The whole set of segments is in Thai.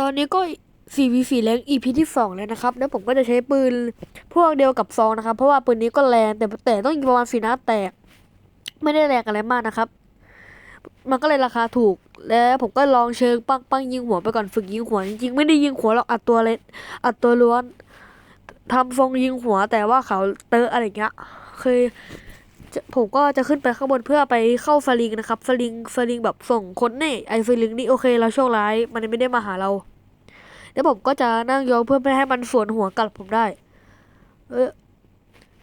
ตอนนี้ก็ 4v4 แรง EP ที่สองแล้วนะครับ แล้วผมก็จะใช้ปืนพวกเดียวกับซองนะครับ เพราะว่าปืนนี้ก็แรงแต่แต่ต้องยิงประมาณสี่นัดแตก ไม่ได้แรงอะไรมากนะครับ มันก็เลยราคาถูก แล้วผมก็ลองเชิงปังปังยิงหัวไปก่อนฝึกยิงหัวจริงๆไม่ได้ยิงหัวหรอกอัดตัวเลยอัดตัวล้วนทำทรงยิงหัวแต่ว่าเขาเตอะอะไรเงี้ยคยจะ ผมก็จะขึ้นไปข้างบนเพื่อไปเข้าฟาลิงนะครับฟาลิงฟาลิงแบบส่งคนนี่ไอฟาลิงนี่โอเคเราโชคร้ายมันไม่ได้มาหาเราแล้วผมก็จะนั่งยองเพื่อไม่ให้มันสวนหัวกลับผมได้ เออ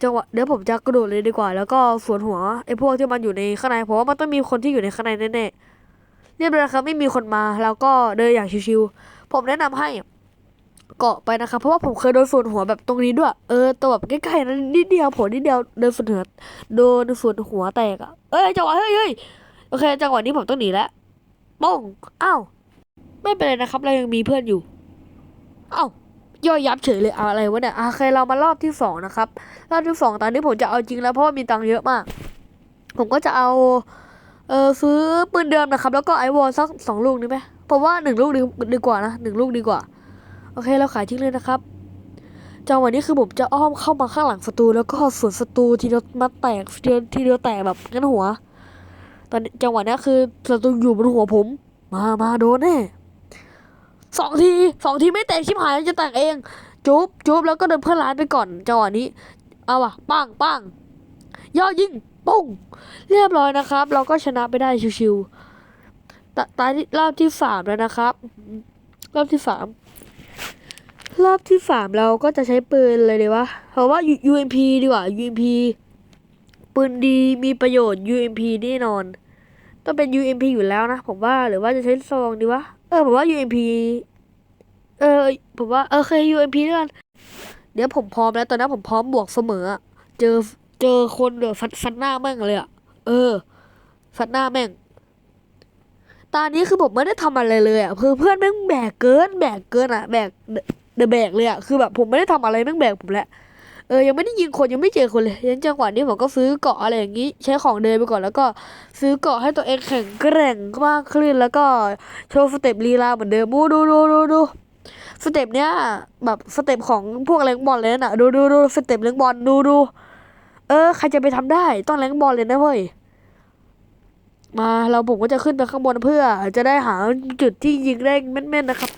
จังหวะเดี๋ยวผมจะกระโดดเลยดีกว่า แล้วก็สวนหัวไอ้พวกที่มันอยู่ในข้างในเพราะว่ามันต้องมีคนที่อยู่ในข้างในแน่ๆเรียบร้อยครับไม่มีคนมาแล้วก็เดินอย่างชิวๆผมแนะนำให้ เกาะไปนะครับ เพราะว่าผมเคยโดนสวนหัวแบบตรงนี้ด้วย เออตัวแบบใกล้ๆนั้นนิดเดียวผมนิดเดียวเดินสวนหัวโดนสวนหัวแตกอะเอ้ยจังหวะเฮ้ยเฮ้ยโอเคจังหวะนี้ผมต้องหนีแล้วป้องอ้าวไม่เป็นไรนะครับ เรายังมีเพื่อนอยู่เอ้าย่อยยับเฉยเลยเอาอะไรวะเนี่ยโอเคเรามารอบที่สองนะครับรอบที่สองตอนนี้ผมจะเอาจริงแล้วเพราะว่ามีตังค์เยอะมาก ผมก็จะเอาเออซื้อปืนเดิมนะครับ แล้วก็ไอวอลสักสองลูกนี่ไหมผมว่าหนึ่งลูกดีดีกว่านะหนึ่งลูกดีกว่า อเคเราขายทิ้งเลยนะครับจังหวะนี้คือผมจะอ้อมเข้ามาข้างหลังศัตรูแล้วก็สวนศัตรูทีเดียวมาแตกทีเดียวทีเดียวแตกแบบงั้นหัว ตอนนี้จังหวะนี้คือศัตรูอยู่บนหัวผม มามาโดนแน่สองทีสองทีไม่แตกชิบหายจะแตกเอง จุ๊บจุ๊บแล้วก็เดินเพื่อนร้านไปก่อนจังหวะนี้ เอาว่ะปังปังย่อยิงปุ้งเรียบร้อยนะครับ เราก็ชนะไปได้ชิวๆตาที่รอบที่สามแล้วนะครับ รอบที่สาม รอบที่สามเราก็จะใช้ปืนเลยดีวะเพราะว่า UMP ดีกว่า UMP ปืนดีมีประโยชน์ UMP แน่นอน ต้องเป็น UMP อยู่แล้วนะ ผมว่าหรือว่าจะใช้ซองดีวะเออผมว่า UMP เออผมว่าเออเคย UMP ด้วยกันเดี๋ยวผมพร้อมแล้วตอนนั้ผมพร้อมบวกเสมอเจอเจอคนเดือฟันฟันหน้าแม่งเลยอะเออฟันหน้าแม่งตอนนี้คือผมไม่ได้ทำอะไรเลยอะคือเพื่อนแม่งแบกเกินแบกเกินอะแบก เดอะแบกเลยอะคือแบบผมไม่ได้ทำอะไรแม่งแบกผมแหละเออยังไม่ได้ยิงคนยังไม่เจอคนเลยยันจังหวะนี้ผมก็ซื้อเกาะอะไรอย่างนี้ ใช้ของเดินไปก่อนแล้วก็ซื้อเกาะให้ตัวเองแข็งแกร่งมากขึ้นแล้วก็โชว์สเต็ปลีลาเหมือนเดิมดูดูดูดูดูสเต็ปเนี้ยแบบสเต็ปของพวกแรงบอลเลยน่ะดูดูดูสเต็ปแรงบอลดูดูเออใครจะไปทำได้ต้องแรงบอลเลยนะเว้ยมาเราผมก็จะขึ้นไปข้างบนเพื่อ จะได้หาจุดที่ยิงได้แม่นๆนะครับ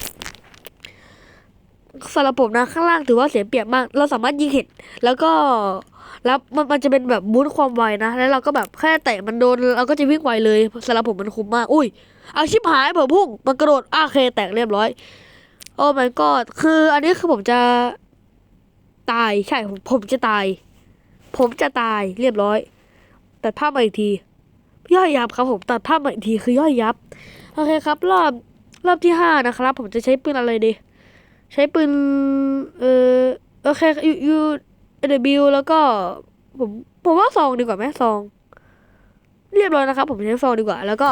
สำหรับผมนะข้างล่างถือว่าเสียเปรียบมาก เราสามารถยิงเห็นแล้วก็แล้วมันมันจะเป็นแบบบูทความไวนะ แล้วเราก็แบบแค่เตะมันโดนเราก็จะวิ่งไวเลยสำหรับผมมันคุ้มมาก อุ้ยเอาชิบหายเผื่อพุ่งมันกระโดดอาเคแตกเรียบร้อย โอ้ my god คืออันนี้คือผมจะตายใช่ผมผมจะตาย ผมจะตายเรียบร้อย ตัดภาพมาอีกที ย่อยยับครับผมตัดภาพมาอีกทีคือย่อยยับ โอเคครับ รอบรอบที่ห้านะครับ ผมจะใช้ปืนอะไรดี ใช้ปืน เออโอเคยูยูเดบิวแล้วก็ผมผมว่าซองดีกว่าไหมซอง เรียบร้อยนะครับ ผมใช้ซองดีกว่า แล้วก็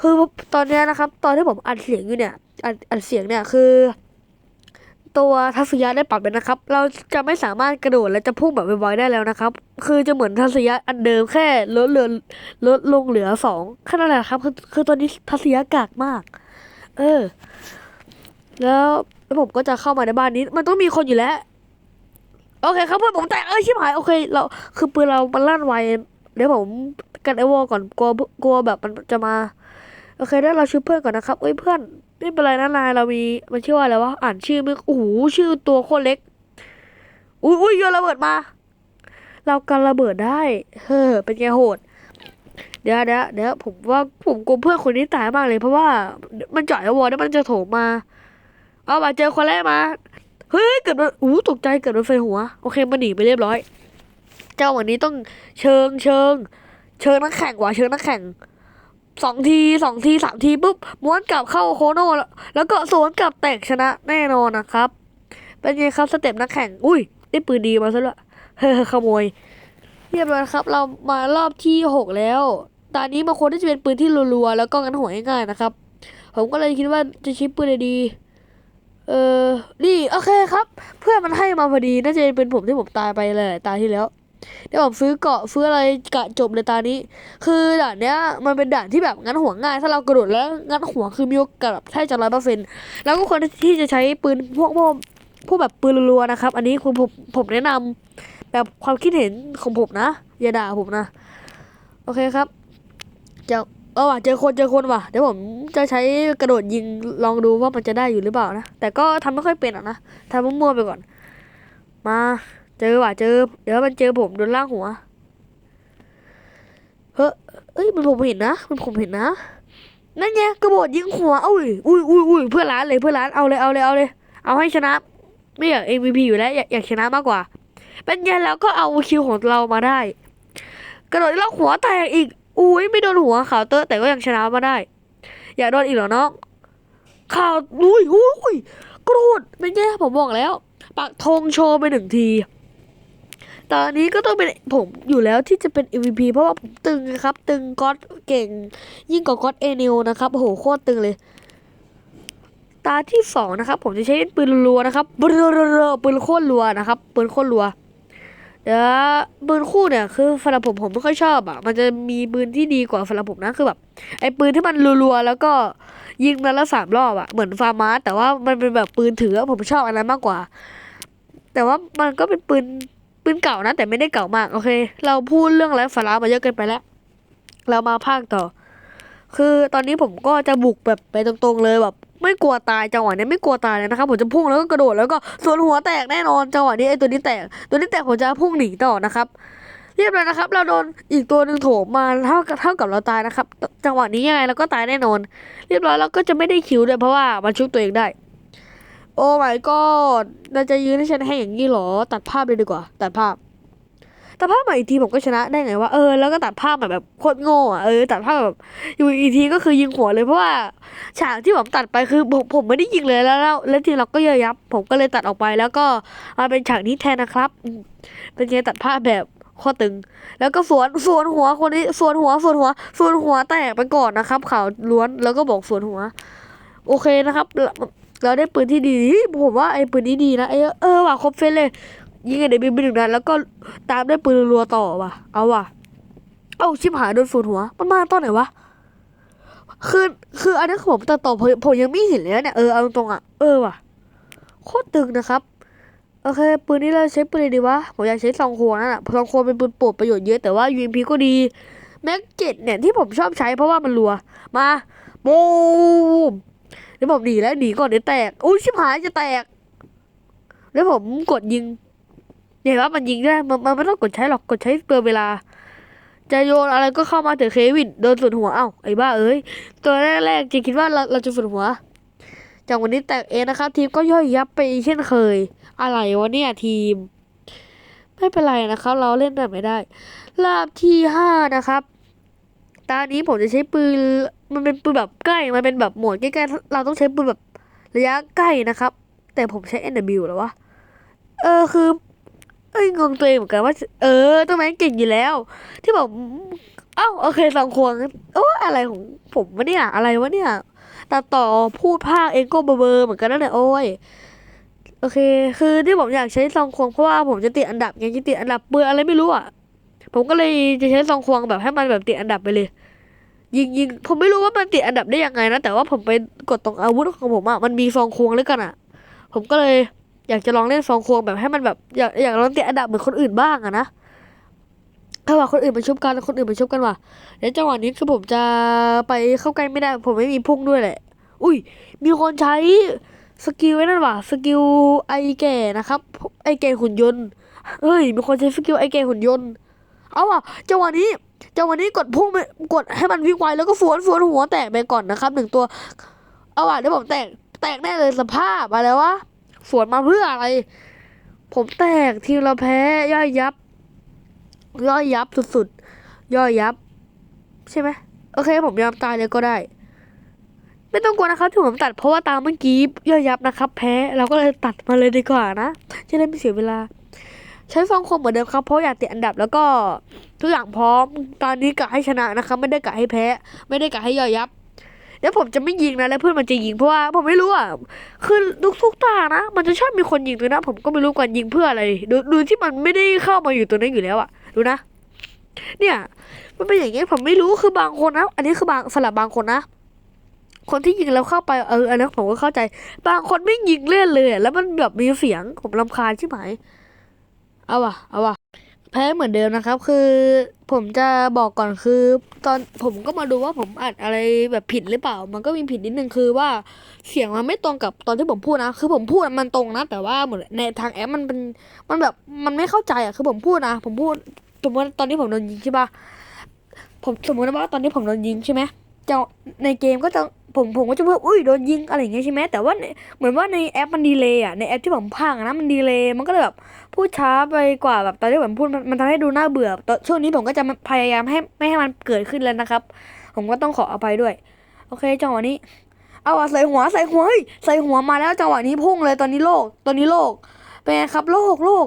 คือตอนนี้นะครับ ตอนที่ผมอัดเสียงอยู่เนี่ยอัดอัดเสียงเนี่ยคือ ตัวทัศยะได้ปรับแล้วนะครับ เราจะไม่สามารถกระโดดและจะพุ่งแบบไวๆได้แล้วนะครับ คือจะเหมือนทัศยะอันเดิมแค่ลดเหลือลดลงเหลือสองแค่นั้นแหละครับ คือคือตอนนี้ทัศยะกากมาก เออ แล้ว แล้วผมก็จะเข้ามาในบ้านนี้ มันต้องมีคนอยู่แล้ว โอเคครับเพื่อนผมแตกเอ้ยชิบหาย โอเค เราคือปืนเรามันลั่นไว เดี๋ยวผมกันไอวอลก่อน กลัว กลัวแบบมันจะมา โอเคได้เราชื่อเพื่อนก่อนนะครับเอ้ยเพื่อน ไม่เป็นไรนะนาย เรามี มันชื่อว่าอะไรวะ อ่านชื่อมึงโอ้โห ชื่อตัวโคตรเล็ก อุ้ยอุ้ยโยนระเบิดมา เรากันระเบิดได้ เฮ้อ เป็นไงโหดเดี๋ยวเดี๋ยวเดี๋ยวผมว่าผมกลัวเพื่อนคนนี้ตายมากเลยเพราะว่ามันจ่อยไอวอลแล้วมันจะโถมมา เอามาเจอคนแรกมา เฮ้ยเกิดมันอู้ตกใจเกิดมันไฟหัว โอเคมันหนีไปเรียบร้อย เจ้าวันนี้ต้องเชิงเชิง เชิงนักแข่งว่ะเชิงนักแข่งสองทีสองทีสามทีปุ๊บม้วนกลับเข้าโคโน่แล้วแล้วก็สวนกลับแตกชนะแน่นอนนะครับ เป็นไงครับสเต็ปนักแข่ง อุ้ยได้ปืนดีมาซะด้วยเฮ้ขโมย เรียบร้อยครับ เรามารอบที่หกแล้วตอนนี้มันควรที่จะเป็นปืนที่รัวๆแล้วก็งันหัวง่ายๆนะครับ ผมก็เลยคิดว่าจะใช้ปืนดี เออ นี่โอเคครับ เพื่อนมันให้มาพอดีน่าจะเป็นผมที่ผมตายไปเลยตายที่แล้วเดี๋ยวผมซื้อเกาะซื้ออะไรกะจบเลยตอนนี้ คือด่านเนี้ยมันเป็นด่านที่แบบงัดหัวง่าย ถ้าเรากระโดดแล้วงัดหัวคือมีโอกาสแบบแทบจะร้อยเปอร์เซ็นต์แล้วก็ควรที่จะใช้ปืนพวกพวกพวกแบบปืนรัวๆนะครับ อันนี้คุณผมผมแนะนำแบบความคิดเห็นของผมนะ อย่าด่าผมนะ โอเคครับจะ เออว่ะเจอคนเจอคนว่ะเดี๋ยวผมจะใช้กระโดดยิงลองดูว่ามันจะได้อยู่หรือเปล่านะแต่ก็ทำไม่ค่อยเป็นหรอกนะทำมั่วๆไปก่อน มาเจอว่ะเจอ เดี๋ยวมันเจอผมโดนล่างหัวเฮ้ยเอ้ยมันผมเห็นนะมันผมเห็นนะนั่นไงกระโดดยิงหัวอุ้ยอุ้ยอุ้ยอุ้ยเพื่อร้านเลยเพื่อร้านเอาเลยเอาเลยเอาเลย เอาให้ชนะ ไม่อยาก MVP อยู่แล้วอยากอยากชนะมากกว่าเป็นไงแล้วก็เอาคิวของเรามาได้ กระโดดแล้วหัวแตกอีก อุ้ยไม่โดนหัวขาวเตอร์แต่ก็ยังชนะมาได้ อยากโดนอีกเหรอน้องข่าวอุ้ยอุ้ยกระโดดเป็นไงผมบอกแล้ว ปักธงโชว์ไปหนึ่งที ตอนนี้ก็ต้องเป็นผมอยู่แล้วที่จะเป็น MVP เพราะว่าผมตึงครับ ตึงก๊อตเก่ง ยิ่งกว่าก๊อตเอเนิวนะครับโอ้โหโคตรตึงเลย ตาที่สองนะครับ ผมจะใช้ปืนรัวนะครับปืนรัวปืนโคตรรัวนะครับปืนโคตรรัว เดี๋ยวปืนคู่เนี่ยคือสำหรับผมผมไม่ค่อยชอบอะ มันจะมีปืนที่ดีกว่าสำหรับผมนะคือแบบไอ้ปืนที่มันรัวๆแล้วก็ยิงนัดละสามรอบอะเหมือนฟาร์มาแต่ว่ามันเป็นแบบปืนถือผมชอบอันนั้นมากกว่า แต่ว่ามันก็เป็นปืนปืนเก่านะ แต่ไม่ได้เก่ามากโอเค เราพูดเรื่องไร้สาระมาเยอะเกินไปแล้ว เรามาภาคต่อ คือตอนนี้ผมก็จะบุกแบบไปตรงๆเลยแบบ ไม่กลัวตายจังหวะนี้ไม่กลัวตายเลยนะครับผมจะพุ่งแล้วก็กระโดดแล้วก็ส่วนหัวแตกแน่นอนจังหวะนี้ไอ้ตัวนี้แตก ตัวนี้แตกผมจะพุ่งหนีต่อนะครับเรียบร้อยนะครับ เราโดนอีกตัวหนึ่งโถมมาเท่ากับเท่ากับเราตายนะครับ จังหวะนี้ยังไงเราก็ตายแน่นอน เรียบร้อยเราก็จะไม่ได้คิวด้วยเพราะว่ามันชุบตัวเองได้ โอ้ my god เราจะยืนให้ฉันให้อย่างนี้หรอ ตัดภาพเลยดีกว่า ตัดภาพ ตัดภาพใหมาอีกทีผมก็ชนะได้ไงวะเออแล้วก็ตัดภาพแบบแบบโคตรโง่อะเออตัดภาพแบบอยู่อีกทีก็คือยิงหัวเลยเพราะว่าฉากที่ผมตัดไปคือผมผมไม่ได้ยิงเลยแล้วแล้วแล้วทีเราก็เยอะยับ ผมก็เลยตัดออกไปแล้วก็มาเป็นฉากนี้แทนนะครับ เป็นไงตัดภาพแบบโคตรตึง แล้วก็สวนสวนหัวคนนี้สวนหัวสวนหัวสวนหัวแตกไปก่อนนะครับข่าวล้วนแล้วก็บอกสวนหัว โอเคนะครับเราได้ปืนที่ดีผมว่าไอ้ปืนนี้ดีนะไอ้เออว่ะครบเฟซเลย ยิงไอ้เดบิวไปหนึ่งนัดแล้วก็ตามด้วยปืนรัวต่อว่ะ เอาว่ะ เอ้าชิบหายโดนสูนหัว มันมาตอนไหนวะ คือคืออันนี้ผมตัดต่อผมผมยังไม่เห็นเลยนะเนี่ย เออเอาตรงๆอะ เออว่ะ โคตรตึงนะครับ โอเค ปืนนี้เราใช้ปืนอะไรดีวะ ผมอยากใช้ซองโคนั่นแหละซองโคเป็นปืนโปรดประโยชน์เยอะแต่ว่า UMP ก็ดีแม็กเจ็ดเนี่ยที่ผมชอบใช้เพราะว่ามันรัว มาบูมเดี๋ยวผมหนีแล้วหนีก่อนเดี๋ยวแตก อุ้ยชิบหายจะแตก แล้วผมกดยิง เห็นว่ามันยิงได้มันมันไม่ต้องกดใช้หรอกกดใช้เปลืองเวลา จะโยนอะไรก็เข้ามาเถอะเควินโดนสุดหัวเอ้าไอ้บ้าเอ้ยตัวแรกๆจะคิดว่าเราเราจะสุดหัวจากวันนี้แตกเองนะครับ ทีมก็ย่อยยับไปเช่นเคย อะไรวะเนี่ยทีม ไม่เป็นไรนะครับ เราเล่นแบบไม่ได้ลาบที่ห้านะครับตอนนี้ผมจะใช้ปืนมันเป็นปืนแบบใกล้มันเป็นแบบหมดใกล้ๆเราต้องใช้ปืนแบบระยะใกล้นะครับ แต่ผมใช้ NW แล้ววะเออคือ อ้ยงงตัวเองเหมือนกันว่า เออตัวแม่งเก่งอยู่แล้ว ที่บอกเอ้าโอเคสองควงโอ้อะไรของผมวะเนี่ยอะไรวะเนี่ยตัดต่อพูดภาคเองก็เบอร์เหมือนกันนั่นแหละโอ้ยโอเค คือที่ผมอยากใช้ซองควงเพราะว่าผมจะติดอันดับไงจะติดอันดับเบอร์อะไรไม่รู้อะผมก็เลยจะใช้ซองควงแบบให้มันแบบติดอันดับไปเลย ยิงยิงผมไม่รู้ว่ามันติดอันดับได้ยังไงนะแต่ว่าผมไปกดตรงอาวุธของผมอะมันมีซองควงแล้วกันอะ ผมก็เลย อยากจะลองเล่นซองควงแบบให้มันแบบอยากอยากลองติดอันดับเหมือนคนอื่นบ้างอะนะถ้าว่าคนอื่นมาชุบกันคนอื่นมาชุบกันว่ะเดี๋ยวจังหวะนี้คือผมจะไปเข้าใกล้ไม่ได้ ผมไม่มีพุ่งด้วยแหละ อุ้ย มีคนใช้สกิลไว้นั่นว่ะสกิลไอแก่นะครับ ไอแก่หุ่นยนต์เฮ้ย มีคนใช้สกิลไอแก่หุ่นยนต์เอาว่ะจังหวะนี้จังหวะนี้กดพุ่งไปกดให้มันวิ่งไวแล้วก็ฟวนฟวนหัวแตกไปก่อนนะครับหนึ่งตัวเอาว่ะเดี๋ยวผมแตกแตกแน่เลยสภาพอะไรวะ สวนมาเพื่ออะไร ผมแตกทีมเราแพ้ย่อยยับ ย่อยยับสุดๆ ย่อยยับ ใช่ไหมโอเค ผมยอมตายเลยก็ได้ ไม่ต้องกลัวนะครับที่ผมตัดเพราะว่าตามเมื่อกี้ย่อยยับนะครับ แพ้เราก็เลยตัดมาเลยดีกว่านะจะได้ไม่เสียเวลาใช้ฟองคมเหมือนเดิมครับเพราะอยากติดอันดับแล้วก็ทุกอย่างพร้อม ตอนนี้กะให้ชนะนะครับ ไม่ได้กะให้แพ้ ไม่ได้กะให้ย่อยยับ แล้วผมจะไม่ยิงนะแล้วเพื่อนมันจะยิงเพราะว่าผมไม่รู้อะคือทุกทุกตานะ มันจะชอบมีคนยิงตัวนะ ผมก็ไม่รู้กันยิงเพื่ออะไรดูดูที่มันไม่ได้เข้ามาอยู่ตัวนั้นอยู่แล้วอะดูนะ เนี่ยมันเป็นอย่างเงี้ยผมไม่รู้คือบางคนนะ อันนี้คือบางสลับบางคนนะคนที่ยิงแล้วเข้าไปเอออันนั้นผมก็เข้าใจ บางคนไม่ยิงเล่นเลย แล้วมันแบบมีเสียงผมรำคาญใช่ไหมเอาวะเอาวะ พ้เหมือนเดิมนะครับ คือผมจะบอกก่อนคือตอนผมก็มาดูว่าผมอัดอะไรแบบผิดหรือเปล่า มันก็มีผิดนิดนึงคือว่าเสียงมันไม่ตรงกับตอนที่ผมพูดนะ คือผมพูดมันตรงนะ แต่ว่าเหมือนในทางแอปมันเป็นมันแบบมันไม่เข้าใจอะคือผมพูดนะ ผมพูดสมมติตอนที่ผมโดนยิงใช่ปะผมสมมติว่าตอนที่ผมโดนยิงใช่ไหมจะในเกมก็จะ ผมผมก็จะพูดอุ้ยโดนยิงอะไรอย่างเงี้ยใช่ไหมแต่ว่าในเหมือนว่าในแอปมันดีเลยอะในแอปที่ผมพากนะมันดีเลยมันก็เลยแบบพูดช้าไปกว่าแบบตอนที่ผมพูดมันทำให้ดูน่าเบื่อตอนช่วงนี้ผมก็จะพยายามให้ไม่ให้มันเกิดขึ้นแล้วนะครับ ผมก็ต้องขออภัยด้วย โอเคจังหวะนี้เอาอะใส่หัวใส่หัวเฮ้ยใส่หัวมาแล้วจังหวะนี้พุ่งเลยตอนนี้โลกตอนนี้โลกเป็นไงครับโลกโลก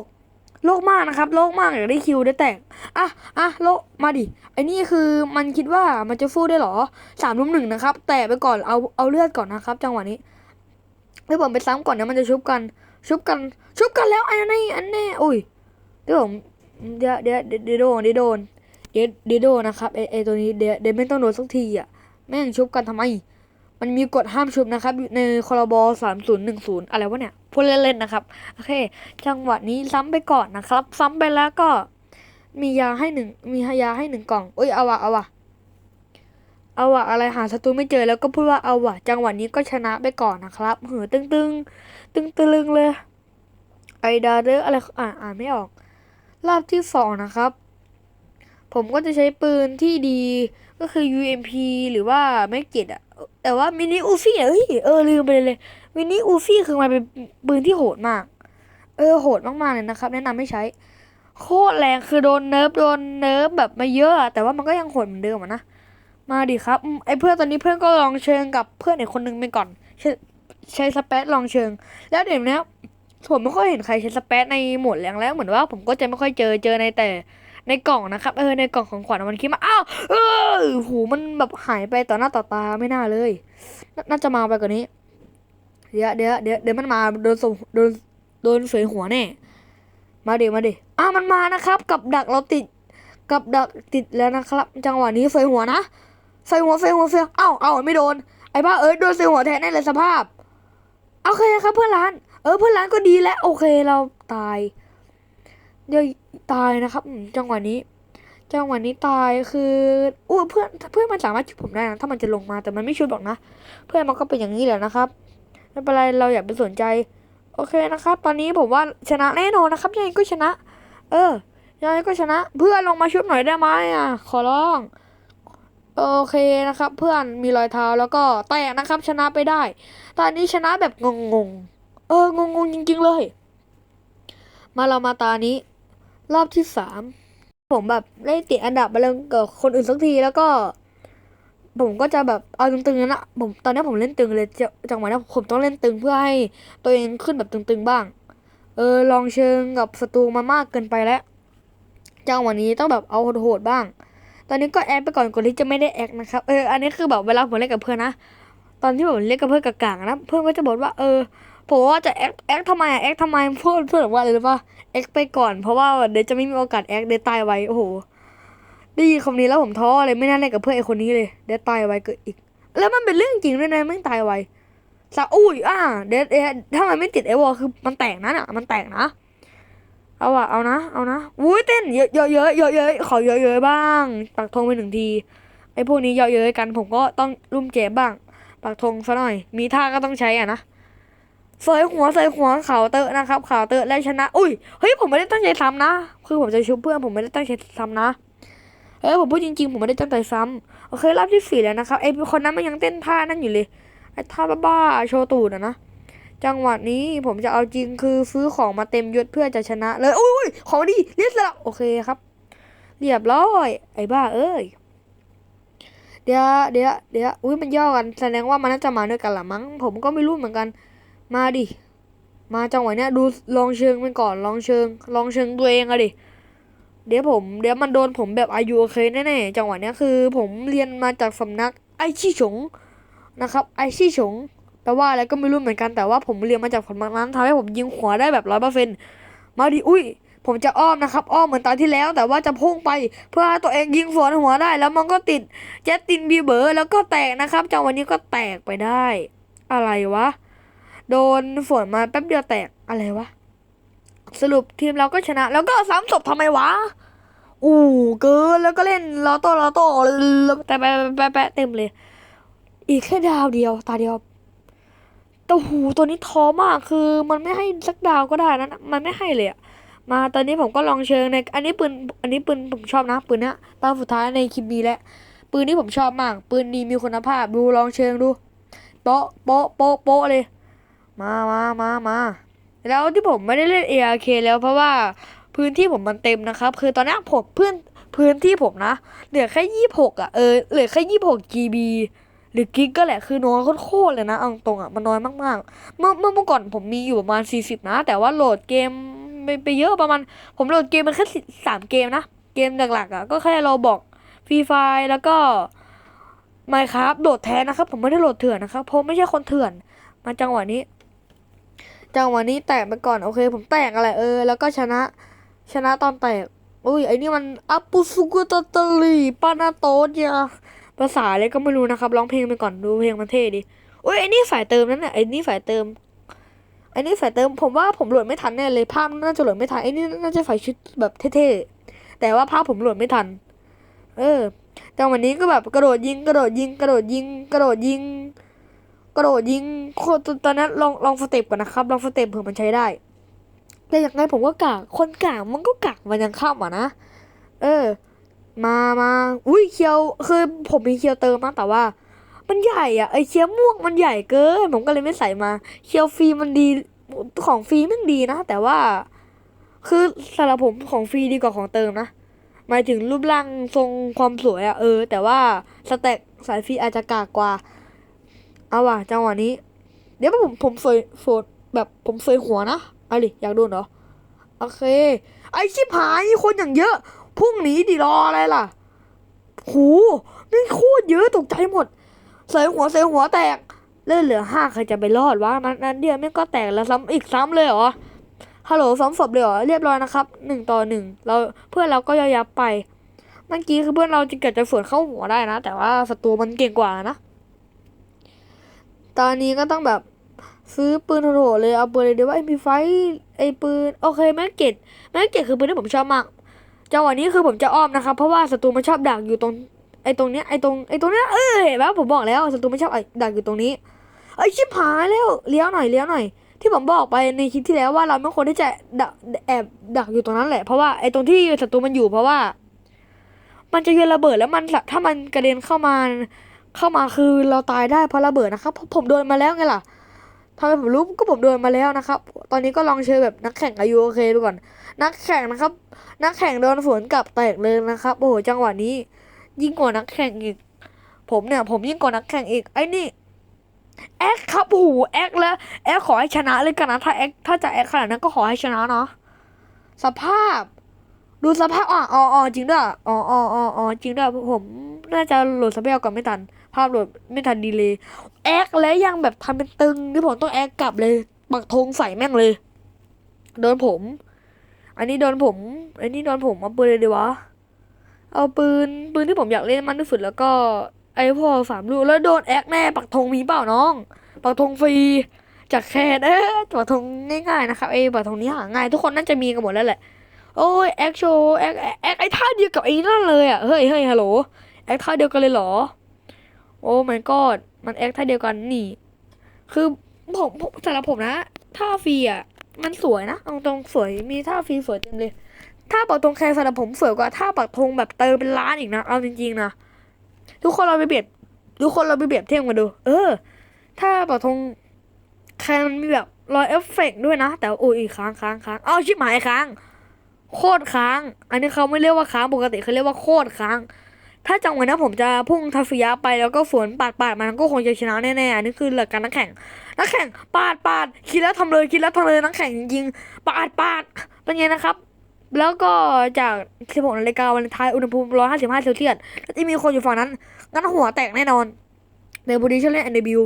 โลกมากนะครับโลกมากอยากได้คิวได้แตกอะอะโลกมาดิ อ้นี่คือมันคิดว่ามันจะฟู่ได้เหรอสามลุมหนึ่งนะครับ แตะไปก่อนเอาเอาเลือดก่อนนะครับ จังหวะนี้เดี๋ยวผมไปซ้ำก่อนเดี๋ยมันจะชุบกัน ชุบกัน ชุบกันแล้วอันนี้อันแน่อุ้ยเดี๋ยวผมเดี๋ยวเดี๋ยวเดี๋ยวโดนเดี๋ยวโดนเดี๋ยวเดี๋ยวโดนนะครับไอไอตัวนี้เดี๋ยวเดี๋ยวไม่ต้องโดนสักทีอะแม่งชุบกันทำไม มันมีกฎห้ามชุบนะครับ ในคอรบสามศูนย์หนึ่งศูนย์อะไรวะเนี่ยพูดเล่นๆนะครับ โอเค จังหวะนี้ซ้ำไปก่อนนะครับ ซ้ำไปแล้วก็ มียาให้หนึ่งมียาให้หนึ่งกล่องเอ้ยเอาวะเอาวะเอาวะอะไรหาศัตรูไม่เจอแล้วก็พูดว่าเอาวะจังหวะนี้ก็ชนะไปก่อนนะครับหือตึงตึงตึงตึงเลยไอดาเดอร์อะไรอ่านอ่านไม่ออกรอบที่สองนะครับ ผมก็จะใช้ปืนที่ดีก็คือ UMP หรือว่าไม่เก็ตอะแต่ว่ามินิอูฟี่เอ้ยเออลืมไปเลยมินิอูฟี่คือมันเป็นปืนที่โหดมาก เออโหดมากๆเลยนะครับ แนะนำให้ใช้ โคตรแรงคือโดนเนิร์ฟโดนเนิร์ฟแบบมาเยอะอะแต่ว่ามันก็ยังโหดเหมือนเดิมอะนะ มาดิครับไอเพื่อนตอนนี้เพื่อนก็ลองเชิงกับเพื่อนอีกคนนึงไปก่อน ใช้ใช้สเปซลองเชิง แล้วเดี๋ยวนี้ผมไม่ค่อยเห็นใครใช้สเปซในโหมดแรงแล้วเหมือนว่าผมก็จะไม่ค่อยเจอเจอในแต่ในกล่องนะครับเออในกล่องของขวัญมันคิดมาอ้าวเออหูมันแบบหายไปต่อหน้าต่อตาไม่น่าเลยนน่าจะมาไปกว่านี้ เดี๋ยวเดี๋ยวเดี๋ยวเดี๋ยวมันมาโดนส่งโดนโดนเสยหัวแน่ มาเดี๋ยวมาเดี๋ยอ้าวมันมานะครับ กับดักเราติด กับดักติดแล้วนะครับ จังหวะนี้เสยหัวนะเสยหัวเสยหัวเสยอ้าวอ้าไม่โดน ไอ้บ้าเอ้ยโดนเสยหัวแทนแน่เลยสภาพโอเคนะครับเพื่อนร้าน เออเพื่อนร้านก็ดีแล้วโอเคเราตายเดี๋ยวตายนะครับจังหวะนี้ จังหวะนี้ตายคืออู้เพื่อนเพื่อนมันสามารถชุบผมได้นะถ้ามันจะลงมาแต่มันไม่ชุบหรอกนะ เพื่อนมันก็เป็นอย่างนี้แหละนะครับไม่เป็นไรเราอย่าไปสนใจ โอเคนะครับ ตอนนี้ผมว่าชนะแน่นอนนะครับยังไงก็ชนะ เออยังไงก็ชนะ เพื่อนลงมาชุบหน่อยได้ไหมอะ ขอร้อง โอเคนะครับ เพื่อนมีรอยเท้าแล้วก็แตกนะครับ ชนะไปได้ ตอนนี้ชนะแบบงงๆเอองงๆจริง ๆ เลย มาเรามาตานี้ รอบที่สามผมแบบได้ติดอันดับไปเลยกับคนอื่นสักทีแล้วก็ ผมก็จะแบบเอาตึงๆนะผมตอนนี้ผมเล่นตึงเลยจังหวะนี้ผมต้องเล่นตึงเพื่อให้ตัวเองขึ้นแบบตึงๆบ้าง เออลองเชิงกับศัตรูมามากเกินไปแล้วจังหวะนี้ต้องแบบเอาโหดๆบ้าง ตอนนี้ก็แอคไปก่อนก่อนที่จะไม่ได้แอคนะครับเอออันนี้คือแบบเวลาผมเล่นกับเพื่อนนะตอนที่ผมเล่นกับเพื่อนกากๆนะเพื่อนก็จะบอกว่าเออผมว่าจะแอคแอคทำไมแอคทำไมเพื่อนเพื่อนบอกว่าอะไรรู้ป่ะแอคไปก่อนเพราะว่าเดี๋ยวจะไม่มีโอกาสแอคเดี๋ยวตายไวโอ้โห ได้ยินคำนี้แล้วผมท้อเลยไม่น่าเล่นกับเพื่อนไอคนนี้เลยเดี๋ยวตายไวเกิดอีก แล้วมันเป็นเรื่องจริงด้วยนะม่งตายไวสะอุ้ยอ่าเดี๋ยวเดี๋ยวถ้ามันไม่ติดไอวอลคือมันแตกนะน่ะมันแตกนะ เอาอะเอานะ เอานะอุ้ยเต้นเยอะเยอะเยอะเยอะเยอะขอเยอะเยอะบ้างปักธงไปหนึ่งทีไอพวกนี้เยอะเยอะกันผมก็ต้องรุ่มเจ็บบ้างปักธงซะหน่อย มีท่าก็ต้องใช้อะนะเสยหัวเสยหัวเขาเตอะนะครับเขาเตอะและชนะ อุ้ยเฮ้ยผมไม่ได้ตั้งใจซ้ำนะ คือผมจะชุบเพื่อนผมไม่ได้ตั้งใจซ้ำนะ เออผมพูดจริงๆ ผมไม่ได้ตั้งใจซ้ำโอเครอบที่สี่แล้วนะครับไอ้คนนั้นมันยังเต้นท่านั่นอยู่เลยไอ้ท่าบ้าๆโชว์ตูดอะนะจังหวะนี้ผมจะเอาจริงคือซื้อของมาเต็มยศเพื่อจะชนะเลยอุ้ยของดีเรียบร้อยโอเคครับ เรียบร้อยไอ้บ้าเอ้ยเดี๋ยวเดี๋ยวเดี๋ยวอุ้ยมันย่อกันแสดงว่ามันน่าจะมาด้วยกันละมั้งผมก็ไม่รู้เหมือนกัน มาดิมาจังหวะเนี้ยดูลองเชิงมันก่อนลองเชิง ลองเชิงตัวเองอะดิ เดี๋ยวผมเดี๋ยวมันโดนผมแบบอายุโอเคแน่ๆจังหวะนี้คือผมเรียนมาจากสำนักไอชิฉงนะครับไอชี่ฉงแปลว่าอะไรก็ไม่รู้เหมือนกันแต่ว่าผมเรียนมาจากผลนั้นทำให้ผมยิงหัวได้แบบร้อยเปอร์เซ็นต์มาดิอุ้ยผมจะอ้อมนะครับ อ้อมเหมือนตอนที่แล้ว แต่ว่าจะพุ่งไปเพื่อให้ตัวเองยิงสวนหัวได้ แล้วมันก็ติดแจสตินบีเบอร์แล้วก็แตกนะครับจังหวะนี้ก็แตกไปได้ อะไรวะ โดนฝนมาแป๊บเดียวแตกอะไรวะ สรุปทีมเราก็ชนะ แล้วก็ซ้ำศพทำไมวะ อู้เกินแล้วก็เล่นลอโต้ลอโต้แต่แปะแปะแปะเต็มเลย อีกแค่ดาวเดียว ตาเดียวแต่หูตัวนี้ท้อมากคือมันไม่ให้สักดาวก็ได้นะมันไม่ให้เลยอะมาตอนนี้ผมก็ลองเชิงในอันนี้ปืนอันนี้ปืนผมชอบนะปืนเนี้ยตอนสุดท้ายในคลิปนี้แหละปืนนี้ผมชอบมาก ปืนดีมีคุณภาพดูลองเชิงดูโป๊ะโป๊ะโป๊ะโป๊ะเลย มามามามา แล้วที่ผมไม่ได้เล่น ARK แล้วเพราะว่าพื้นที่ผมมันเต็มนะครับ คือตอนนี้ผมเพื่อนพื้นที่ผมนะ เหลือแค่ยี่หกอะเออเหลือแค่ยี่หก GB หรือกิกก็แหละคือน้อยโคตรเลยนะเอาตรงอะมันน้อยมากๆ เมื่อเมื่อเมื่อก่อนผมมีอยู่ประมาณ 40 นะ แต่ว่าโหลดเกมไปไปเยอะประมาณ ผมโหลดเกมมันแค่สามเกมนะ เกมหลักๆอะก็แค่เราบอกฟรีไฟแล้วก็ Minecraft โหลดแทนนะครับ ผมไม่ได้โหลดเถื่อนนะครับเพราะไม่ใช่คนเถื่อน มาจังหวะนี้ จังหวะนี้แตกไปก่อนโอเค ผมแตกอะไรเออ แล้วก็ชนะ ชนะตอนแตกอุ้ยไอ้นี่มันอัปปุสุกุตตลีปานาโตยาภาษาอะไรก็ไม่รู้นะครับร้องเพลงไปก่อนดูเพลงมันเท่ดิอุ้ยไอ้นี่ฝ่ายเติมนั่นน่ะไอ้นี่ฝ่ายเติมไอ้นี่ฝ่ายเติมผมว่าผมโหลดไม่ทันแน่เลยภาพน่าจะโหลดไม่ทันไอ้นี่น่าจะฝ่ายชุดแบบเท่ๆแต่ว่าภาพผมโหลดไม่ทัน เออจังวะนี้ก็แบบกระโดดยิงกระโดดยิงกระโดดยิงกระโดดยิง ระโดดยิงโคตรตอนนั้นลองลองสเต็ปก่อนนะครับ ลองสเต็ปเผื่อมันใช้ได้ แต่อย่างไรผมก็กากคนกากมันก็กากมันยังเข้ามอะนะ เออ มามาอุ้ยเคียวคือผมมีเคียวเติมนะแต่ว่า มันใหญ่อะไอเคียวม่วงมันใหญ่เกินผมก็เลยไม่ใส่มา เคียวฟรีมันดีของฟรีมันดีนะ แต่ว่า คือสำหรับผมของฟรีดีกว่าของเติมนะหมายถึงรูปร่างทรงความสวยอะเออ แต่ว่าสแต็กสายฟรีอาจจะกากกว่า เอาว่ะจังหวะนี้ เดี๋ยวผมผมเฟยโฟดแบบผมเฟยหัวนะเอาดิอยากโดนเหรอโอเค ไอชิบหายคนอย่างเยอะพุ่งหนีดิรออะไรล่ะ หูนี่โคตรเยอะตกใจหมด เสยหัวเสยหัวแตกเลือนเหลือห้าใครจะไปรอดวะนั้นนั้นเดียวแม่งก็แตกแล้วซ้ำอีกซ้ำเลยเหรอฮัลโหลซ้ำศพเลยเหรอเรียบร้อยนะครับหนึ่งต่อหนึ่งเราเพื่อนเราก็ยอยับไปเมื่อกี้คือเพื่อนเราจะเกิดจะสวนเข้าหัวได้นะ แต่ว่าศัตรูมันเก่งกว่านะ ตอนนี้ก็ต้องแบบซื้อปืนโหดเลยเอาปืนเลยเดี๋ยวว่าไอ้มีไฟไอปืนโอเคแม็กเกตแม็กเกตคือปืนที่ผมชอบมากจังหวะนี้คือผมจะอ้อมนะครับ เพราะว่าศัตรูมันชอบดักอยู่ตรงไอตรงเนี้ยไอตรงไอตรงเนี้ยเออเห็นไหมผมบอกแล้วศัตรูมันชอบไอดักอยู่ตรงนี้ไอชิบหายแล้วเลี้ยวหน่อยเลี้ยวหน่อย ที่ผมบอกไปในคลิปที่แล้วว่าเราไม่ควรที่จะดักแอบดักอยู่ตรงนั้นแหละเพราะว่าไอตรงที่ศัตรูมันอยู่เพราะว่า มันจะโยนระเบิดแล้วมันถ้ามันกระเด็นเข้ามา เข้ามาคือเราตายได้เพราะระเบิดนะครับเพราะผมโดนมาแล้วไงล่ะทำไมผมรู้ก็ผมโดนมาแล้วนะครับ ตอนนี้ก็ลองเชิญแบบนักแข่งอายุโอเคดูก่อน นักแข่งนะครับ นักแข่งโดนฝนกลับแตกเลยนะครับ โอ้โหจังหวะนี้ ยิ่งกว่านักแข่งอีก ผมเนี่ย ผมยิ่งกว่านักแข่งอีก ไอ้นี่แอคครับโอ้โหแอคแล้วแอคขอให้ชนะเลยกันนะถ้าแอคถ้าจะแอคขนาดนั้นก็ขอให้ชนะเนาะสภาพ ดูสภาพอ๋ออ๋อจริงด้วยอ๋ออ๋ออ๋อจริงด้วยผมน่าจะโหลดสเปลก่อนไม่ทัน ภาพโหลดไม่ทันดีเลยแอคแล้วยังแบบทำเป็นตึงที่ผมต้องแอคกลับเลยปักธงใส่แม่งเลย โดนผม อันนี้โดนผมอันนี้โดนผมเอาปืนเลยดีวะ เอาปืนปืนที่ผมอยากเล่นมันที่สุดแล้วก็ไอพวกสามลูกแล้วโดนแอคแน่ปักธงมีเปล่าน้อง ปักธงฟรีจากแคนเอ๊ะปักธงง่ายๆนะครับไอปักธงนี้หาง่ายทุกคนน่าจะมีกันหมดแล้วแหละโอ้ยแอคโชว์แอคแอคไอท่าเดียวกับไอ้นั่นเลยอะเฮ้ยเฮ้ยฮัลโหลแอคท่าเดียวกันเลยเหรอ โอ้ my god มันแอคท่าเดียวกันนี่ คือผมสำหรับผมนะ ท่าฟรีอะ มันสวยนะเอาตรงสวยมีท่าฟรีสวยเต็มเลยท่าปักธงแคร์สำหรับผมสวยกว่าท่าปักธงแบบเติมเป็นล้านอีกนะเอาจริงๆนะทุกคนเราไปเปรียบทุกคนเราไปเปรียบเทียบกันดู เออ ถ้าปักธงแคร์มันมีแบบรอยเอฟเฟกด้วยนะ แต่โอ้ยค้างค้างค้างเอาชิบหายค้าง โคตรค้าง อันนี้เขาไม่เรียกว่าค้างปกติเขาเรียกว่าโคตรค้าง ถ้าจังหวะนั้นผมจะพุ่งทัฟยะไปแล้วก็สวนปาดปาดมันก็คงจะชนะแน่ๆอันนี้คือหลักการนักแข่งนักแข่งปาดปาดคิดแล้วทำเลยคิดแล้วทำเลยนักแข่งจริงๆปาดปาดเป็นไงนะครับ แล้วก็จาก16นาฬิกาวันเลนไทายอุณหภูมิ 155เซลเซียสก็จะมีคนอยู่ฝั่งนั้นงั้นหัวแตกแน่นอนในบูดีฉันเล่น NW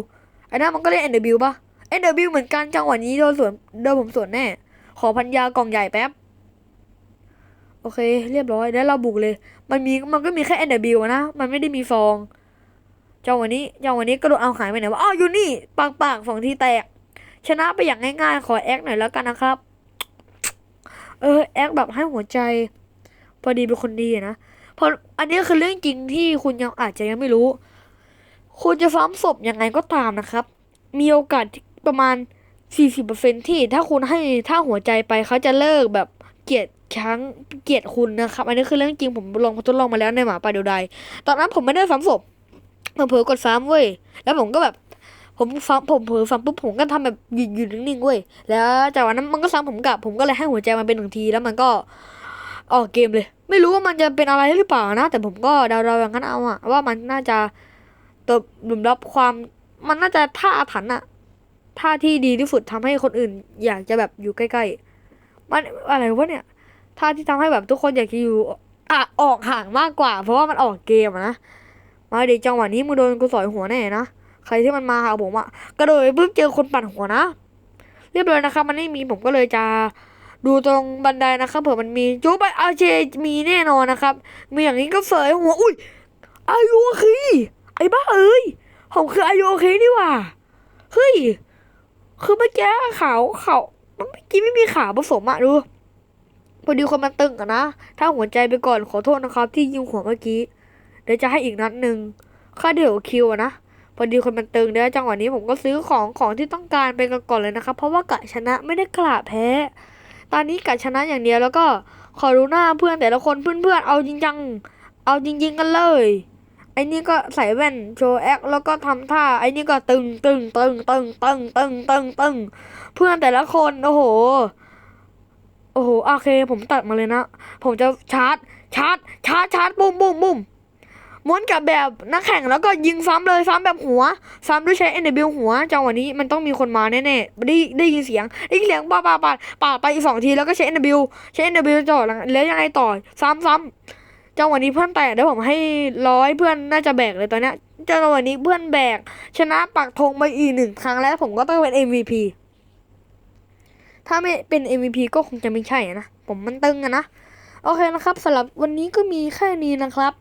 ไอ้นั่นมันก็เล่น NW ป่ะ NW เหมือนกันจังหวะนี้โดนสวนโดนผมสวนแน่ขอพันยากล่องใหญ่แป๊บ โอเค เรียบร้อยแล้วเราบุกเลย มันมีมันก็มีแค่ NW อะนะ มันไม่ได้มีฟองจังวะนี้จังวะนี้กระโดดเอาหายไปไหนวะอ้าวอยู่นี่ปากปากสองที่แตก ชนะไปอย่างง่ายๆ ขอแอคหน่อยแล้วกันนะครับ เออแอคแบบให้หัวใจ พอดีเป็นคนดีนะเพราะอันนี้คือเรื่องจริงที่คุณยังอาจจะยังไม่รู้ คุณจะซ้ำศพยังไงก็ตามนะครับ มีโอกาสที่ประมาณ 40%ที่ถ้าคุณให้ถ้าหัวใจไปเขาจะเลิกแบบเกลียด ช้างเกลียดคุณนะครับอันนี้คือเรื่องจริงผมลองทดลองมาแล้วในหมาป่าเดียวดายตอนนั้นผมไม่ได้ซ้ำศพผมเผลอกดซ้ำเว้ยแล้วผมก็แบบผมซ้ำผมเผลอซ้ำปุ๊บผมก็ทำแบบหยุดหยุดนิ่งๆเว้ยแล้วจากวันนั้นมันก็ซ้ำผมกลับ ผมก็เลยให้หัวใจมันเป็นหนึ่งทีแล้วมันก็ออกเกมเลย ไม่รู้ว่ามันจะเป็นอะไรหรือเปล่านะ แต่ผมก็เดาๆอย่างนั้นเอาอะว่ามันน่าจะตัวดุมรับความมันน่าจะท่าอาถรรพ์อะท่าที่ดีที่สุดทำให้คนอื่น อยากจะแบบอยู่ใกล้ๆมันอะไรวะเนี่ย ท่าที่ทำให้แบบทุกคนอยากจะอยู่อะออกห่างมากกว่า เพราะว่ามันออกเกมนะมาเดี๋ยวจังหวะนี้มึงโดนกูสอยหัวแน่นะใครที่มันมาหาผมอะกระโดดปุ๊บเจอคนปั่นหัวนะ เรียบร้อยนะครับมันไม่มีผมก็เลยจะดูตรงบันไดนะครับเผื่อมันมีจูไปอาเจมีแน่นอนนะครับ มีอย่างนี้ก็เสยหัวอุ้ยอายุโอเคไอ้บ้าเอ้ยผมคืออายุโอเคนี่ว่าเฮ้ยคือเมื่อกี้ขาวขาวเมื่อกี้ไม่มีขาวผสมอะดู พอดีคนมันตึงอะนะ ถ้าหัวใจไปก่อนขอโทษนะครับ ที่ยิงหัวเมื่อกี้ เดี๋ยวจะให้อีกนัดหนึ่งค่าเดี๋ยวคิวอะนะ พอดีคนมันตึงเดี๋ยวจังหวะนี้ผมก็ซื้อของของที่ต้องการไปก่อนเลยนะครับ เพราะว่ากะชนะไม่ได้กระแพ้ ตอนนี้กะชนะอย่างเดียวแล้วก็ขอรู้หน้าเพื่อนแต่ละคนเพื่อนๆเอาจริงจังเอาจริง ๆ กันเลยไอ้นี่ก็ใส่แว่นโชว์แอคแล้วก็ทำท่าไอ้นี่ก็ตึงตึงตึงตึงตึงตึงตึงตึงเพื่อนแต่ละคนโอ้โห โอ้โหโอเค ผมตัดมาเลยนะ ผมจะชาร์จ ชาร์จ ชาร์จ ชาร์จบุ้มบุ้มบุ้มม้วนกับแบบนักแข่งแล้วก็ยิงซ้ำเลยซ้ำแบบหัว ซ้ำด้วยใช้ NW หัวจังหวะนี้มันต้องมีคนมาแน่ๆได้ได้ยินเสียงได้ยินเสียงปาปาปาปาไปอีกสองทีแล้วก็ใช้ NW ใช้ NW จ่อหลังแล้วยังไงต่อ ซ้ำซ้ำจังหวะนี้เพื่อนแตกเดี๋ยวผมให้ร้อยเพื่อนน่าจะแบกเลยตอนเนี้ยจังหวะนี้เพื่อนแบก ชนะปักธงไปอีกหนึ่งครั้งแล้วผมก็ต้องเป็น MVP ถ้าไม่เป็น MVP ก็คงจะไม่ใช่นะ ผมมันตึงอะนะ โอเคนะครับสำหรับวันนี้ก็มีแค่นี้นะครับ